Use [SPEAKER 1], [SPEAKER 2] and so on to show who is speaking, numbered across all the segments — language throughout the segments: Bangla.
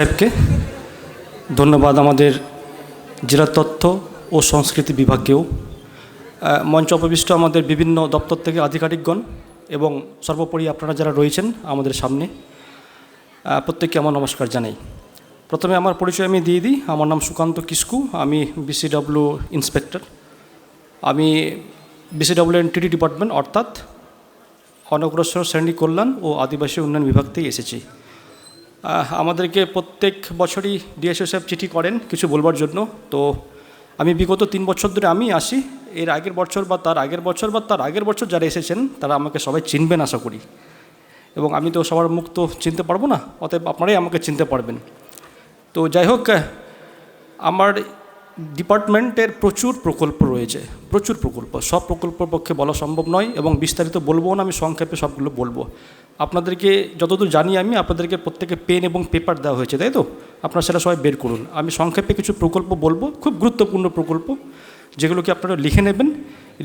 [SPEAKER 1] সাহেবকে। ধন্যবাদ আমাদের জেলা তথ্য ও সংস্কৃতি বিভাগকেও। মঞ্চ অপবিষ্ট আমাদের বিভিন্ন দপ্তর থেকে আধিকারিকগণ এবং সর্বোপরি আপনারা যারা রয়েছেন আমাদের সামনে প্রত্যেককে আমার নমস্কার জানাই। প্রথমে আমার পরিচয় আমি দিয়ে দিই। আমার নাম সুকান্ত কিস্কু আমি বিসিডব্লিউ ইন্সপেক্টর। আমি বিসিডব্লিউ এনটিডি ডিপার্টমেন্ট, অর্থাৎ অনগ্রসর শ্রেণি কল্যাণ ও আদিবাসী উন্নয়ন বিভাগ থেকে এসেছি। আমাদেরকে প্রত্যেক বছরই ডিএসও সাহেব চিঠি করেন কিছু বলবার জন্য। তো আমি বিগত তিন বছর ধরে আমি আসি। এর আগের বছর বা তার আগের বছর বা তার আগের বছর যারা এসেছেন, তারা আমাকে সবাই চিনবেন আশা করি। এবং আমি তো সবার মুখ তো চিনতে পারব না, অতএব আপনারাই আমাকে চিনতে পারবেন। তো যাই হোক, আমার ডিপার্টমেন্টের প্রচুর প্রকল্প রয়েছে, প্রচুর প্রকল্প। সব প্রকল্পের পক্ষে বলা সম্ভব নয় এবং বিস্তারিত বলব না, আমি সংক্ষেপে সবগুলো বলব। আপনাদেরকে যতদূর জানি আমি, আপনাদেরকে প্রত্যেকে পেন এবং পেপার দেওয়া হয়েছে, তাই তো? আপনারা সেটা সবাই বের করুন। আমি সংক্ষেপে কিছু প্রকল্প বলব, খুব গুরুত্বপূর্ণ প্রকল্প, যেগুলোকে আপনারা লিখে নেবেন,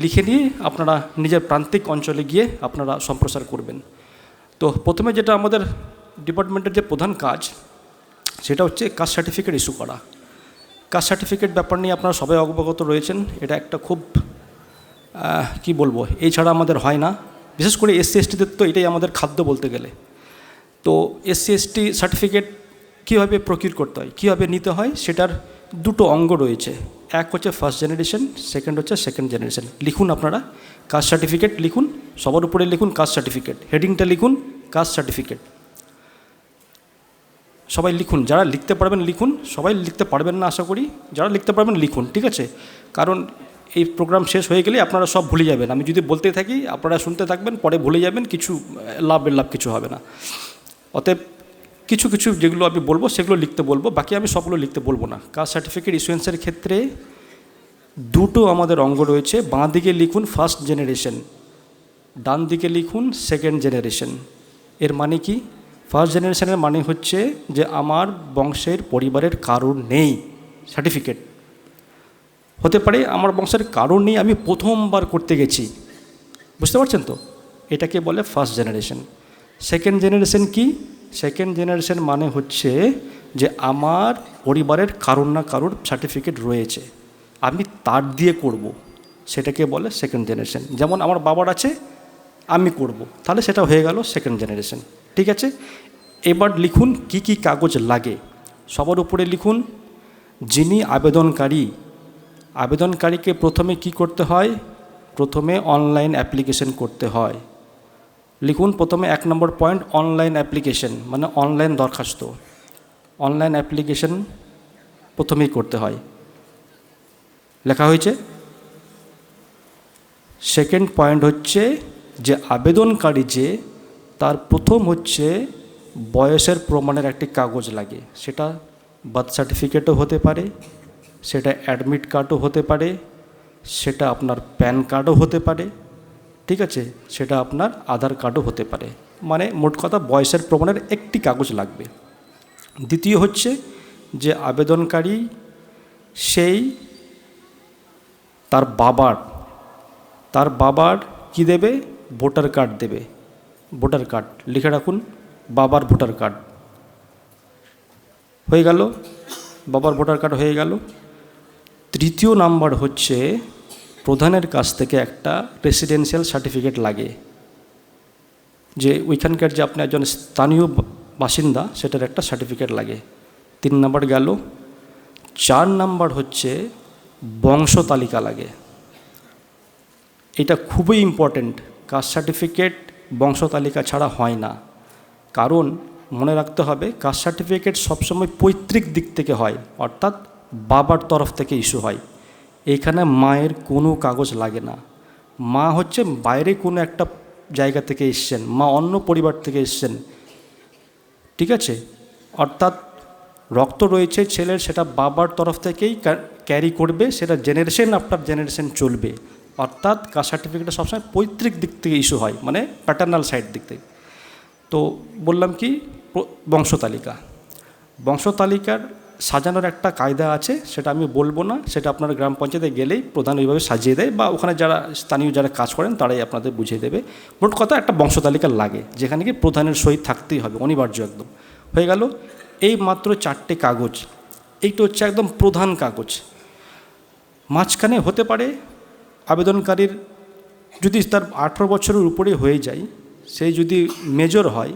[SPEAKER 1] লিখে নিয়ে আপনারা নিজের প্রান্তিক অঞ্চলে গিয়ে আপনারা সম্প্রসার করবেন। তো প্রথমে যেটা আমাদের ডিপার্টমেন্টের যে প্রধান কাজ, সেটা হচ্ছে কাস্ট সার্টিফিকেট ইস্যু করা। কাস্ট সার্টিফিকেট ব্যাপার নিয়ে আপনারা সবাই অবগত রয়েছেন, এটা একটা খুব কি বলব এই ছাড়া আমাদের হয় না। বিশেষ করে এসসি এসটিদের তো এটাই আমাদের খাদ্য বলতে গেলে। তো এসসি এসটি সার্টিফিকেট কীভাবে প্রকিউর করতে হয়, কীভাবে নিতে হয়, সেটার দুটো অঙ্গ রয়েছে। এক হচ্ছে ফার্স্ট জেনারেশন সেকেন্ড হচ্ছে সেকেন্ড জেনারেশন লিখুন আপনারা কাস্ট সার্টিফিকেট লিখুন, সবার উপরে লিখুন কাস্ট সার্টিফিকেট হেডিংটা লিখুন কাস্ট সার্টিফিকেট সবাই লিখুন, যারা লিখতে পারবেন লিখুন, সবাই লিখতে পারবেন না আশা করি, যারা লিখতে পারবেন লিখুন, ঠিক আছে? কারণ এই প্রোগ্রাম শেষ হয়ে গেলে আপনারা সব ভুলে যাবেন। আমি যদি বলতে থাকি, আপনারা শুনতে থাকবেন, পরে ভুলে যাবেন, কিছু লাভের লাভ কিছু হবে না। অতএব কিছু কিছু যেগুলো আমি বলব, সেগুলো লিখতে বলব, বাকি আমি সবগুলো লিখতে বলব না। কাস্ট সার্টিফিকেট ইস্যুয়েন্সের ক্ষেত্রে দুটো আমাদের অঙ্গ রয়েছে। বাঁ দিকে লিখুন ফার্স্ট জেনারেশন ডান দিকে লিখুন সেকেন্ড জেনারেশন এর মানে কি? ফার্স্ট জেনারেশনের মানে হচ্ছে যে আমার বংশের পরিবারের কারোর নেই সার্টিফিকেট হতে পারে আমার বংশের কারোর নেই আমি প্রথমবার করতে গেছি। বুঝতে পারছেন তো? এটাকে বলে ফার্স্ট জেনারেশন সেকেন্ড জেনারেশন কি? সেকেন্ড জেনারেশন মানে হচ্ছে যে আমার পরিবারের কারোর না কারোর সার্টিফিকেট রয়েছে। আমি তার দিয়ে করব। সেটাকে বলে সেকেন্ড জেনারেশন যেমন আমার বাবার আছে, আমি করব। তাহলে সেটা হয়ে গেল সেকেন্ড জেনারেশন ঠিক আছে? এবার লিখুন কি কি কাগজ লাগে। সবার উপরে লিখুন, যিনি আবেদনকারী আবেদনকারীকে প্রথমে কি করতে হয়? প্রথমে অনলাইন অ্যাপ্লিকেশন করতে হয়। লিখুন প্রথমে এক নম্বর পয়েন্ট, অনলাইন অ্যাপ্লিকেশন মানে অনলাইন দরখাস্ত। অনলাইন অ্যাপ্লিকেশন প্রথমেই করতে হয়। লেখা হয়েছে? সেকেন্ড পয়েন্ট হচ্ছে যে আবেদনকারী যে, তার প্রথম হচ্ছে বয়সের প্রমাণের একটি কাগজ লাগে। সেটা বার্থ সার্টিফিকেটও হতে পারে সেটা অ্যাডমিট কার্ডও হতে পারে, সেটা আপনার প্যান কার্ডও হতে পারে, ঠিক আছে? সেটা আপনার আধার কার্ডও হতে পারে। মানে মোট কথা বয়সের প্রমাণের একটি কাগজ লাগবে। দ্বিতীয় হচ্ছে যে আবেদনকারী সেই তার বাবার তার বাবার কি দেবে? ভোটার কার্ড দেবে। ভোটার কার্ড লিখে রাখুন, বাবার ভোটার কার্ড হয়ে গেল? বাবার ভোটার কার্ড হয়ে গেল। তৃতীয় নাম্বার হচ্ছে প্রধানের কাছ থেকে একটা রেসিডেন্সিয়াল সার্টিফিকেট লাগে। যে ওইখানকার যে আপনি একজন স্থানীয় বাসিন্দা, সেটার একটা সার্টিফিকেট লাগে। তিন নাম্বার গেল। চার নাম্বার হচ্ছে বংশ তালিকা লাগে। এটা খুবই ইম্পর্ট্যান্ট কাস্ট সার্টিফিকেট বংশ তালিকা ছাড়া হয় না। কারণ মনে রাখতে হবে কাস্ট সার্টিফিকেট সবসময় পৈতৃক দিক থেকে হয়। অর্থাৎ বাবার তরফ থেকে ইস্যু হয়। এখানে মায়ের কোনো কাগজ লাগে না। মা হচ্ছে বাইরে কোনো একটা জায়গা থেকে এসছেন, মা অন্য পরিবার থেকে এসছেন। ঠিক আছে? অর্থাৎ রক্ত রয়েছে ছেলের, সেটা বাবার তরফ থেকেই ক্যারি করবে, সেটা জেনারেশন আফটার জেনারেশন চলবে। অর্থাৎ কাস্ট সার্টিফিকেটটা সবসময় পৈতৃক দিক থেকে ইস্যু হয় মানে প্যাটার্নাল সাইড দিক থেকে। তো বললাম কি বংশতালিকা বংশতালিকার সাজানোর একটা কায়দা আছে, সেটা আমি বলব না। সেটা আপনার গ্রাম পঞ্চায়েতে গেলেই প্রধান ওইভাবে সাজিয়ে দেয় বা ওখানে যারা স্থানীয় যারা কাজ করেন তারাই আপনাদের বুঝিয়ে দেবে। মোট কথা একটা বংশতালিকা লাগে, যেখানে কি প্রধানের সহিত থাকতেই হবে, অনিবার্য একদম। হয়ে গেল, এই মাত্র চারটে কাগজ। এইটা হচ্ছে একদম প্রধান কাগজ। মাঝখানে হতে পারে আবেদনকারীর যদি তার আঠেরো বছরের উপরে হয়ে যায় সেই যদি মেজর হয়,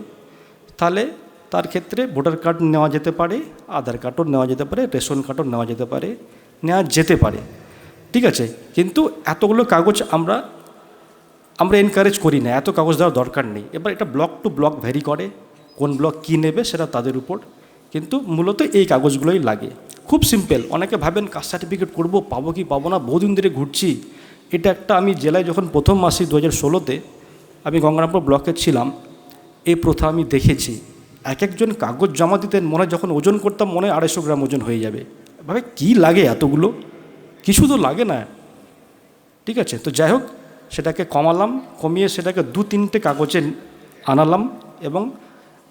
[SPEAKER 1] তাহলে তার ক্ষেত্রে ভোটার কার্ড নেওয়া যেতে পারে, আধার কার্ডও নেওয়া যেতে পারে, রেশন কার্ডও নেওয়া যেতে পারে, নেওয়া যেতে পারে। ঠিক আছে? কিন্তু এতগুলো কাগজ আমরা আমরা এনকারেজ করি না, এত কাগজ দেওয়ার দরকার নেই। এবার এটা ব্লক টু ব্লক ভ্যারি করে, কোন ব্লক কী নেবে সেটা তাদের উপর। কিন্তু মূলত এই কাগজগুলোই লাগে। খুব সিম্পল অনেকে ভাবেন কাস্ট সার্টিফিকেট করব, পাবো কি পাবো না, বহুদিন ধরে ঘুরছি। এটা একটা আমি জেলায় যখন প্রথম মাসি দু হাজার ষোলোতে, আমি গঙ্গারামপুর ব্লকে ছিলাম, এই প্রথা আমি দেখেছি। এক একজন কাগজ জমা দিতেন, মনে যখন ওজন করতাম মনে আড়াইশো গ্রাম ওজন হয়ে যাবে। ভাবে কী লাগে এতগুলো? কিছু তো লাগে না। ঠিক আছে, তো যাই হোক, সেটাকে কমালাম, কমিয়ে সেটাকে দু তিনটে কাগজে আনালাম এবং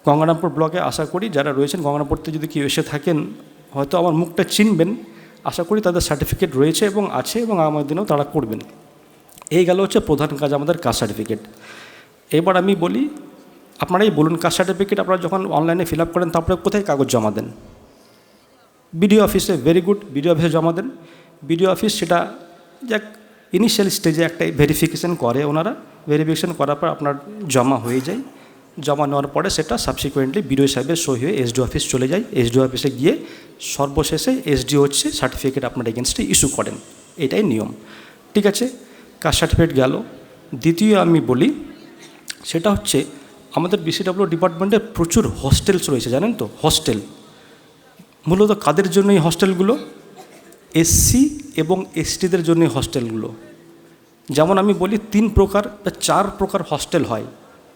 [SPEAKER 1] গঙ্গারামপুর ব্লকে আশা করি যারা রয়েছেন, গঙ্গারামপুরতে যদি কেউ এসে থাকেন, হয়তো আমার মুখটা চিনবেন। আশা করি তাদের সার্টিফিকেট রয়েছে এবং আছে এবং আমার দিনেও তারা করবেন। এই গেল হচ্ছে প্রধান কাজ আমাদের কাস্ট সার্টিফিকেট। এবার আমি বলি আপনারাই বলুন, কাস্ট সার্টিফিকেট আপনারা যখন অনলাইনে ফিল আপ করেন, তারপরে কোথায় কাগজ জমা দেন? বিডিও অফিসে ভেরি গুড বিডিও অফিসে জমা দেন। বিডিও অফিস সেটা যাক ইনিশিয়াল স্টেজে একটা ভেরিফিকেশন করে ওনারা। ভেরিফিকেশন করার পর আপনার জমা হয়ে যায়। জমা নেওয়ার পরে সেটা সাবসিকুয়েন্টলি বিডিও সাহেবের সই হয়ে এসডিও অফিস চলে যায়। এসডিও অফিসে গিয়ে সর্বশেষে এসডিও হচ্ছে সার্টিফিকেট আপনার এগেনস্টে ইস্যু করেন। এটাই নিয়ম। ঠিক আছে? কাস্ট সার্টিফিকেট গেল। দ্বিতীয় আমি বলি, সেটা হচ্ছে আমাদের বিসিডাব্লিউ ডিপার্টমেন্টে প্রচুর হস্টেলস রয়েছে, জানেন তো? হস্টেল মূলত কাদের জন্য এই হস্টেলগুলো এসসি এবং এসটিদের জন্য হস্টেলগুলো যেমন আমি বলি, তিন প্রকার বা চার প্রকার হস্টেল হয়।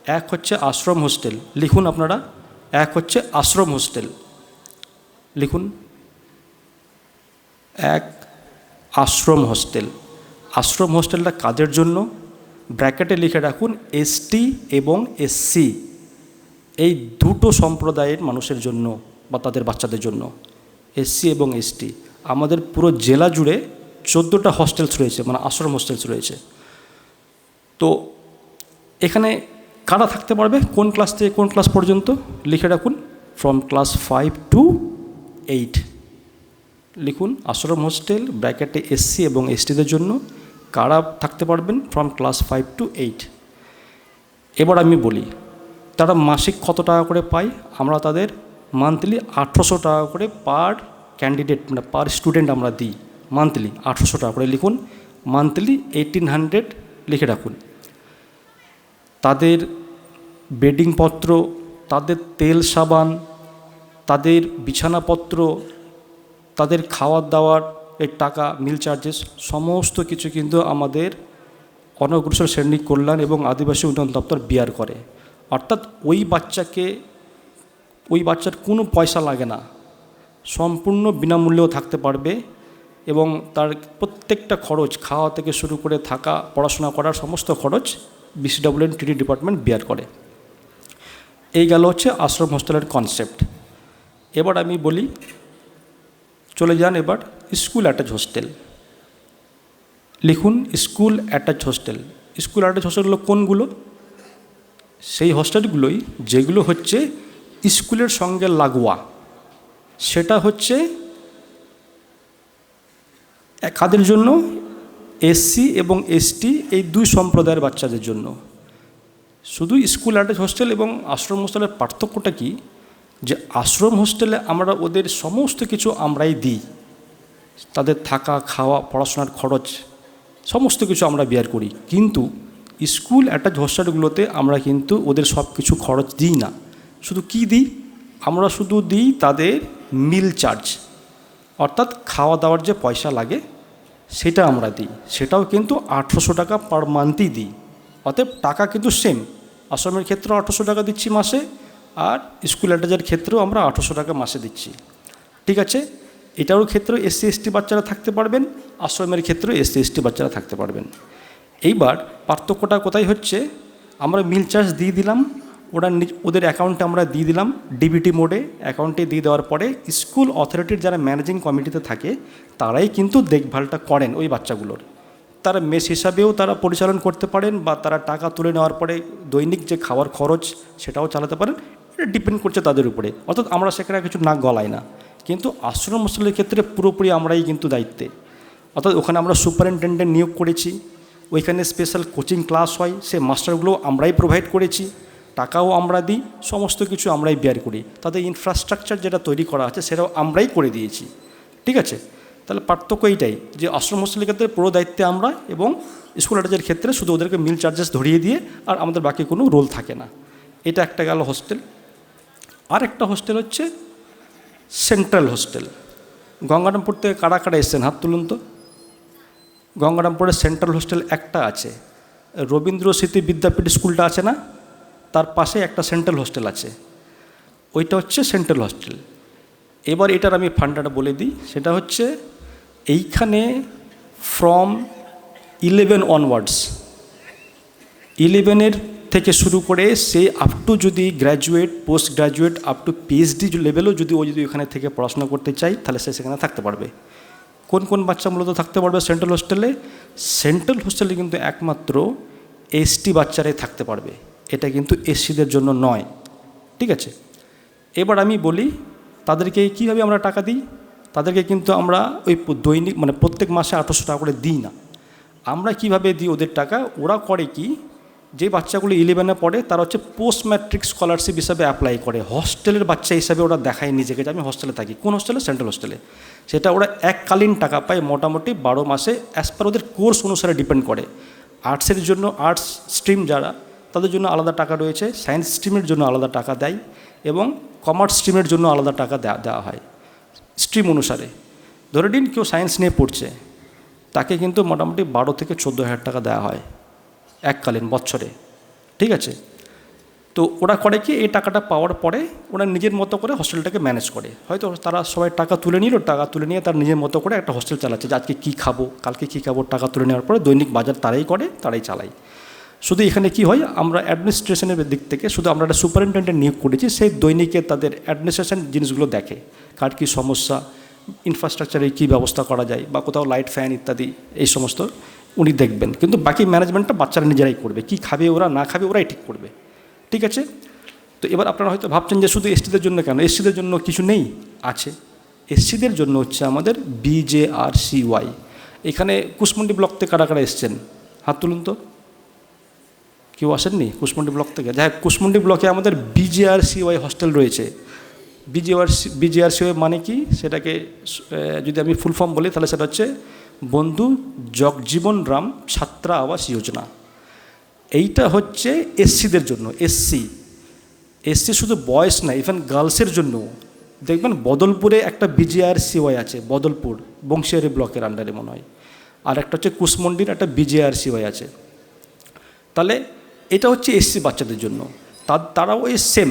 [SPEAKER 1] এক হচ্ছে আশ্রম হোস্টেল লিখুন আপনারা। এক হচ্ছে আশ্রম হোস্টেল লিখুন। এক আশ্রম হোস্টেল আশ্রম হোস্টেলটা কাদের জন্য? ব্র্যাকেটে লিখে রাখুন এসটি এবং এসসি এই দুটো সম্প্রদায়ের মানুষের জন্য বা তাদের বাচ্চাদের জন্য এসসি এবং এসটি আমাদের পুরো জেলা জুড়ে চোদ্দোটা হস্টেলস রয়েছে মানে আশ্রম হস্টেলস রয়েছে। তো এখানে কারা থাকতে পারবে? কোন ক্লাস থেকে কোন ক্লাস পর্যন্ত? লিখে রাখুন from class five to eight লিখুন, আশ্রম হোস্টেল ব্র্যাকেটে এসসি এবং এসটিদের জন্য। কারা থাকতে পারবেন from class five to eight এবার আমি বলি, তারা মাসিক কত টাকা করে পায়? আমরা তাদের মান্থলি আঠেরোশো টাকা করে পার ক্যান্ডিডেট মানে পার স্টুডেন্ট আমরা দিই। মান্থলি আঠেরোশো টাকা করে লিখুন মান্থলি এইটিন হান্ড্রেড লিখে রাখুন। তাদের বেডিংপত্র তাদের তেল সাবান, তাদের বিছানাপত্র, তাদের খাওয়ার দাওয়ার এর টাকা মিল চার্জেস সমস্ত কিছু কিন্তু আমাদের অনগ্রসর শ্রেণি কল্যাণ এবং আদিবাসী উন্নয়ন দপ্তর বিয়ার করে। অর্থাৎ ওই বাচ্চাকে, ওই বাচ্চার কোনো পয়সা লাগে না। সম্পূর্ণ বিনামূল্যেও থাকতে পারবে এবং তার প্রত্যেকটা খরচ, খাওয়া থেকে শুরু করে থাকা, পড়াশোনা করার সমস্ত খরচ বিসিডব্লিউ টিডি ডিপার্টমেন্ট বিয়ার করে। এই গেল হচ্ছে আশ্রম হোস্টেলের কনসেপ্ট এবার আমি বলি, চলে যান এবার স্কুল অ্যাটাচ হোস্টেল লিখুন school attach hostel school attach হোস্টেলগুলো কোনগুলো? সেই হোস্টেলগুলোই যেগুলো হচ্ছে স্কুলের সঙ্গে লাগোয়া। সেটা হচ্ছে কাদের জন্য? এসসি এবং এসটি এই দুই সম্প্রদায়ের বাচ্চাদের জন্য। শুধু স্কুল অ্যাটাচ হোস্টেল এবং আশ্রম হোস্টেলের পার্থক্যটা কি? যে আশ্রম হোস্টেলে আমরা ওদের সমস্ত কিছু আমরাই দিই। তাদের থাকা, খাওয়া, পড়াশোনার খরচ, সমস্ত কিছু আমরা বেয়ার করি। কিন্তু স্কুল অ্যাটাচ হোস্টেলগুলোতে আমরা কিন্তু ওদের সব কিছু খরচ দিই না। শুধু কি দিই? আমরা শুধু দিই তাদের মিল চার্জ অর্থাৎ খাওয়া দাওয়ার যে পয়সা লাগে, সেটা আমরা দিই। সেটাও কিন্তু আঠেরোশো টাকা পার মান্থই দিই। অতএব টাকা কিন্তু সেম আশ্রমের ক্ষেত্রেও আঠেরোশো টাকা দিচ্ছি মাসে, আর স্কুল অ্যাটাচের ক্ষেত্রেও আমরা আঠেরোশো টাকা মাসে দিচ্ছি। ঠিক আছে? এটারও ক্ষেত্রেও এসসি এসটি বাচ্চারা থাকতে পারবেন, আশ্রমের ক্ষেত্রেও এসসি এসটি বাচ্চারা থাকতে পারবেন। এইবার পার্থক্যটা কোথায় হচ্ছে? আমরা মিল চার্জ দিয়ে দিলাম, ওরা ওদের অ্যাকাউন্টে আমরা দিয়ে দিলাম ডিবিটি মোডে অ্যাকাউন্টে দিয়ে দেওয়ার পরে স্কুল অথরিটির যারা ম্যানেজিং কমিটিতে থাকে, তারাই কিন্তু দেখভালটা করেন ওই বাচ্চাগুলোর। তারা মেস হিসাবেও তারা পরিচালন করতে পারেন বা তারা টাকা তুলে নেওয়ার পরে দৈনিক যে খাওয়ার খরচ সেটাও চালাতে পারেন। এটা ডিপেন্ড করছে তাদের উপরে। অর্থাৎ আমরা সেখানে কিছু না গলাই না। কিন্তু আশ্রম হোস্টেলের ক্ষেত্রে পুরোপুরি আমরাই কিন্তু দায়িত্বে। অর্থাৎ ওখানে আমরা সুপারিনটেন্ডেন্ট নিয়োগ করেছি, ওইখানে স্পেশাল কোচিং ক্লাস হয় সে মাস্টারগুলো আমরাই প্রোভাইড করেছি, টাকাও আমরা দিই, সমস্ত কিছু আমরাই বেয়ার করি। তাদের ইনফ্রাস্ট্রাকচার যেটা তৈরি করা আছে সেটাও আমরাই করে দিয়েছি। ঠিক আছে? তাহলে পার্থক্য এইটাই যে আশ্রম হোস্টেলের ক্ষেত্রে পুরো দায়িত্বে আমরা এবং স্কুল অ্যাটাচের ক্ষেত্রে শুধু ওদেরকে মিল চার্জেস ধরিয়ে দিয়ে আর আমাদের বাকি কোনো রোল থাকে না। এটা একটা গেল হোস্টেল আর একটা হোস্টেল হচ্ছে সেন্ট্রাল হোস্টেল গঙ্গারামপুর থেকে কারা কারা এসছেন, হাত তুলুন তো। গঙ্গারামপুরের সেন্ট্রাল হোস্টেল একটা আছে। রবীন্দ্র স্মৃতি বিদ্যাপীঠ স্কুলটা আছে না? তার পাশে একটা সেন্ট্রাল হোস্টেল আছে। ওইটা হচ্ছে সেন্ট্রাল হোস্টেল এবার এটার আমি ফান্ডাটা বলে দিই। সেটা হচ্ছে এইখানে ফ্রম ইলেভেন অনওয়ার্ডস ইলেভেনের থেকে শুরু করে সে আপ টু যদি graduate post graduate up to PhD লেভেলও যদি ও যদি ওখানে থেকে পড়াশোনা করতে চাই তাহলে সে সেখানে থাকতে পারবে। কোন কোন বাচ্চা মূলত থাকতে পারবে সেন্ট্রাল হোস্টেলে সেন্ট্রাল হোস্টেলে কিন্তু একমাত্র এসটি বাচ্চারাই থাকতে পারবে। এটা কিন্তু এসসিদের জন্য নয়। ঠিক আছে? এবার আমি বলি, তাদেরকে কীভাবে আমরা টাকা দিই? তাদেরকে কিন্তু আমরা ওই দৈনিক মানে প্রত্যেক মাসে আঠারোশো টাকা করে দিই না। আমরা কীভাবে দিই ওদের টাকা? ওরা করে কি? যে বাচ্চাগুলো ইলেভেনে পড়ে, তারা হচ্ছে পোস্ট ম্যাট্রিক স্কলারশিপ হিসাবে অ্যাপ্লাই করে। হস্টেলের বাচ্চা হিসাবে ওরা দেখায় নিজেকে যে আমি হস্টেলে থাকি। কোন হস্টেলে সেন্ট্রাল হস্টেলে সেটা ওরা এককালীন টাকা পায়, মোটামুটি বারো মাসে অ্যাজ পার ওদের কোর্স অনুসারে ডিপেন্ড করে। আর্টসের জন্য আর্টস স্ট্রিম যারা, তাদের জন্য আলাদা টাকা রয়েছে সায়েন্স স্ট্রিমের জন্য আলাদা টাকা দেয় এবং কমার্স স্ট্রিমের জন্য আলাদা টাকা দেওয়া হয়। স্ট্রিম অনুসারে। ধরে নিন কেউ সায়েন্স নিয়ে পড়ছে, তাকে কিন্তু মোটামুটি বারো থেকে চোদ্দ হাজার টাকা দেওয়া হয়। এককালীন বছরে। ঠিক আছে? তো ওরা করে কি, এই টাকাটা পাওয়ার পরে ওরা নিজের মতো করে হস্টেলটাকে ম্যানেজ করে। হয়তো তারা সবাই টাকা তুলে নিল, টাকা তুলে নিয়ে তার নিজের মতো করে একটা হস্টেল চালাচ্ছে যে আজকে কী খাব, কালকে কী খাব, টাকা তুলে নেওয়ার পরে দৈনিক বাজার তারাই করে, তারাই চালায়। শুধু এখানে কি হয়, আমরা অ্যাডমিনিস্ট্রেশনের দিক থেকে শুধু আমরা একটা সুপারিনটেন্ডেন্ট নিয়োগ করেছি, সেই দৈনিকে তাদের অ্যাডমিনিস্ট্রেশন জিনিসগুলো দেখে। কার কী সমস্যা ইনফ্রাস্ট্রাকচারে কী ব্যবস্থা করা যায় বা কোথাও লাইট ফ্যান ইত্যাদি, এই সমস্ত। উনি দেখবেন। কিন্তু বাকি ম্যানেজমেন্টটা বাচ্চারা নিজেরাই করবে। কি খাবে ওরা, না খাবে ওরাই ঠিক করবে। ঠিক আছে? তো এবার আপনারা হয়তো ভাবছেন যে শুধু এসটিদের জন্য কেন? এসটিদের জন্য কিছু নেই? আছে। এসসিদের জন্য হচ্ছে আমাদের বিজেআরসিওয়াই এখানে কুশমন্ডি ব্লক থেকে কারা কারা এসছেন? হাত তুলুন তো। কেউ আসেননি কুশমন্ডি ব্লক থেকে? যাই হোক, কুশমন্ডি ব্লকে আমাদের বিজেআরসিওয়াই হস্টেল রয়েছে। বিজেআরসি বিজেআরসিওয়াই মানে কি? সেটাকে যদি আমি ফুল ফর্ম বলি, তাহলে সেটা হচ্ছে বন্ধু জগজীবন রাম ছাত্রা আবাস যোজনা। এইটা হচ্ছে এসসিদের জন্য এসসি এসসি শুধু বয়স না ইভেন গার্লসের জন্য। দেখবেন বদলপুরে একটা বিজেআরসিওয়াই আছে, বদলপুর, বংশিয়ারি ব্লকের আন্ডারে মনে হয়। আর একটা হচ্ছে কুশমন্ডির একটা বিজেআরসিওয়াই আছে। তাহলে এটা হচ্ছে এসসি বাচ্চাদের জন্য। তারাও এই সেম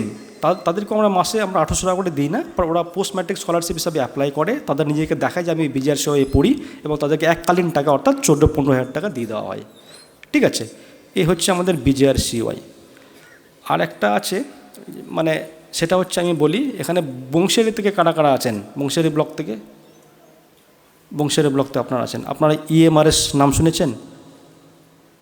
[SPEAKER 1] তাদেরকে আমরা মাসে আমরা আঠারোশো টাকা করে দিই না ওরা পোস্ট ম্যাট্রিক স্কলারশিপ হিসাবে অ্যাপ্লাই করে, তাদের নিজেকে দেখায় যে আমি বিজয়ার সহে পড়ি এবং তাদেরকে এককালীন টাকা অর্থাৎ চোদ্দ পনেরো হাজার টাকা দিয়ে দেওয়া হয়। ঠিক আছে? এই হচ্ছে আমাদের বিজয়ার সিওয়াই আর একটা আছে মানে সেটা হচ্ছে আমি বলি, এখানে বংশেরি থেকে কারা কারা আছেন? বংশেরি ব্লক থেকে? বংশেরি ব্লক থেকে আপনারা আছেন। আপনারা ইএমআরএস নাম শুনেছেন?